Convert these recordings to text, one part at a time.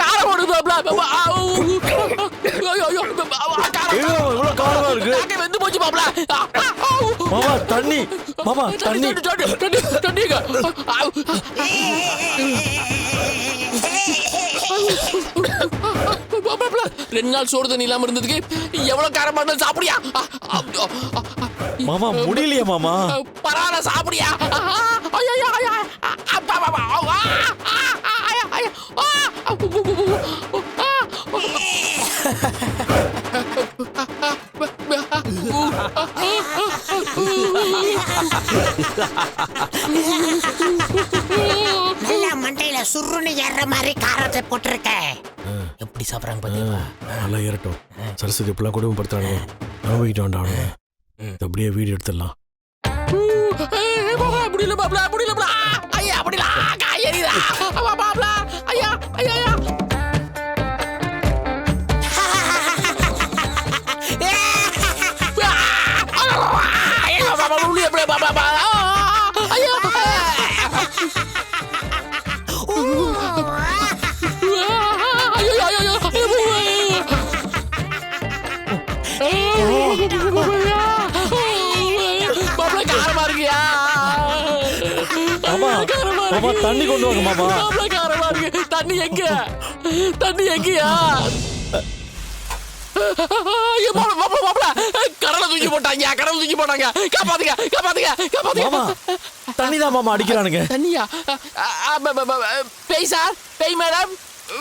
காரம் ஓடுது வெந்து போச்சு மாப்பிள மாமா தண்ணி மாமா தண்ணி தண்ணிங்க ரெண்டு நாள் சோறு தண்ணி இல்லாம இருந்ததுக்கு எவ்வளவு காரமா இருந்தாலும் சாப்பிடியா மாமா முடியலையே மாமா பரவாயில்ல சாப்பிடியா நல்லா மண்டையில சுருன்னு ஏற மாதிரி காரத்தை போட்டிருக்க எப்படி சாப்பிடுறாங்க பாத்தீங்களா நல்லா ஏறட்டும் சரஸ்வதி இப்பெல்லாம் குடும்பப்படுத்துறாங்க நம்பிக்கிட்டு வேண்டாம் அப்படியே வீடியோ எடுத்துடலாம் முடியல முடியல பாப்ல ஐயா முடியல மாமா தண்ணி கொண்டு வாங்க மாமா மாப்பிள காரமா இருக்கு தண்ணி எங்க தண்ணி எங்கயா மாப்பிள, மாப்பிள, மாப்பிள. கடலை தூக்கி போட்டாங்க கடலை தூக்கி போட்டாங்க. காப்பாத்துங்க காப்பாத்துங்க காப்பாத்துங்க. தண்ணி தான் மாமா அடிக்கிறானுங்க. தண்ணியா? பேய் சார் பேய் மேடம்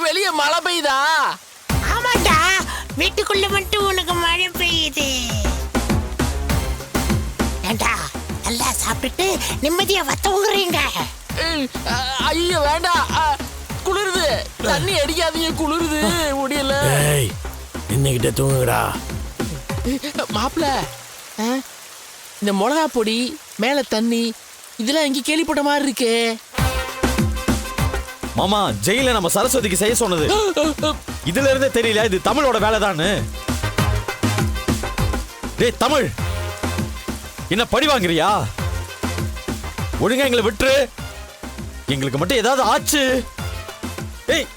வெளியே மழை பெய்யுதா? ஆமாண்டா வீட்டுக்குள்ள மட்டும் உனக்கு மழை பெய்யுது. ஏண்டா நல்லா சாப்பிட்டுட்டு நிம்மதியா வத்தவுங்குறீங்க? ஐயோ வேண்டாம் குளிருது. தண்ணி அடிக்காதீங்க குளிருது முடியல. இன்னைக்கிட்ட தூங்குடா மாப்பிள இந்த மிளகா பொடி மேல தண்ணி இதெல்லாம் எங்க கேள்விப்பட்ட மாதிரி இருக்கே. மாமா ஜெயில நம்ம சரஸ்வதிக்கு செய்ய சொன்னது. இதுல இருந்தே தெரியல இது தமிழோட வேலைதான்னு. டேய் தமிழ் என்ன பழி வாங்குறியா? ஒழுங்கா எங்களை விட்டுரு. எங்களுக்கு மட்டும் ஏதாவது ஆச்சு. ஏய்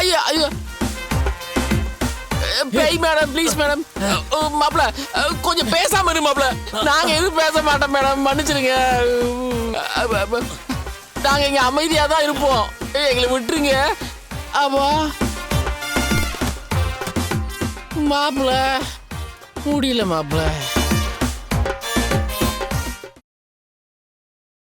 ஐயோ ஐயோ. பேய் மேடம் ப்ளீஸ் மேடம் மாப்பிள uh, கொஞ்சம் பேசாம இரு மாப்பிள. நாங்க எதுவும் பேச மாட்டோம் மேடம் மன்னிச்சிருங்க uh, uh, நாங்க இங்க அமைதியா தான் இருப்போம். எங்களை விட்டுருங்க. ஆமா. மாப்பிள முடியல மாப்பிள.